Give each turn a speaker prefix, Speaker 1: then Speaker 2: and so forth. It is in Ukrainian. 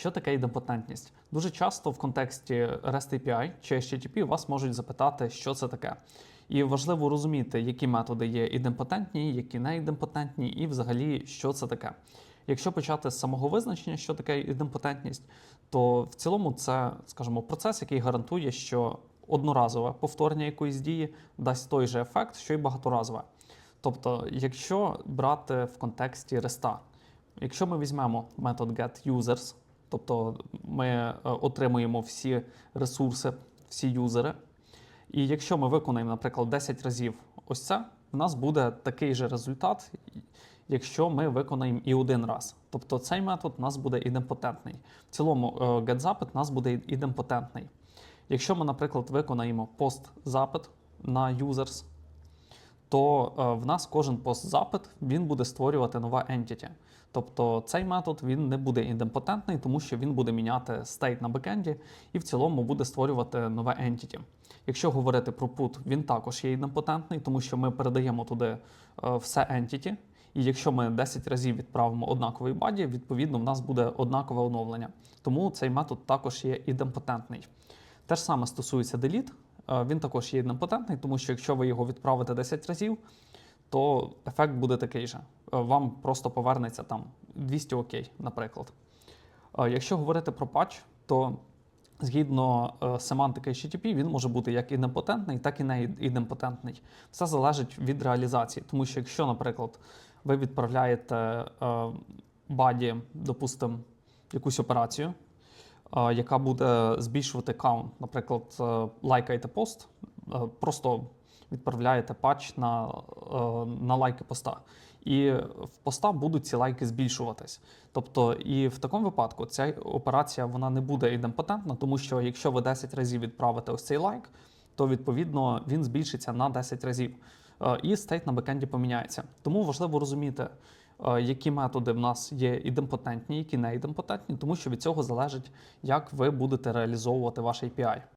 Speaker 1: Що таке ідемпотентність? Дуже часто в контексті REST API чи HTTP вас можуть запитати, що це таке. І важливо розуміти, які методи є ідемпотентні, які не ідемпотентні, і взагалі, що це таке. Якщо почати з самого визначення, що таке ідемпотентність, то в цілому це, скажімо, процес, який гарантує, що одноразове повторення якоїсь дії дасть той же ефект, що й багаторазове. Тобто, якщо брати в контексті REST, якщо ми візьмемо метод getUsers, тобто ми е, отримуємо всі ресурси, всі юзери, і якщо ми виконаємо, наприклад, 10 разів ось це, в нас буде такий же результат, якщо ми виконаємо і один раз. Тобто цей метод у нас буде ідемпотентний. В цілому е, get-запит у нас буде ідемпотентний. Якщо ми, наприклад, виконаємо пост-запит на users, то е, в нас кожен пост-запит він буде створювати нове entity. Тобто цей метод він не буде ідемпотентний, тому що він буде міняти стейт на бекенді і в цілому буде створювати нове entity. Якщо говорити про put, він також є ідемпотентний, тому що ми передаємо туди е, все entity, і якщо ми 10 разів відправимо однаковий баді, відповідно в нас буде однакове оновлення. Тому цей метод також є ідемпотентний. Те ж саме стосується delete, він також є ідемпотентний, тому що якщо ви його відправите 10 разів, то ефект буде такий же. Е, Вам просто повернеться там 200 окей, наприклад. Е, Якщо говорити про патч, то згідно е, семантики HTTP, він може бути як ідемпотентний, так і не ідемпотентний. Все залежить від реалізації. Тому що якщо, наприклад, ви відправляєте е, баді, допустимо, якусь операцію, е, яка буде збільшувати каунт, наприклад, е, лайкаєте пост, е, просто відправляєте патч на, е, на лайки поста. І в поста будуть ці лайки збільшуватись. Тобто, і в такому випадку ця операція вона не буде ідемпотентна, тому що якщо ви 10 разів відправите ось цей лайк, то відповідно він збільшиться на 10 разів. І стейт на бекенді поміняється. Тому важливо розуміти, які методи в нас є ідемпотентні, які не ідемпотентні, тому що від цього залежить, як ви будете реалізовувати ваш API.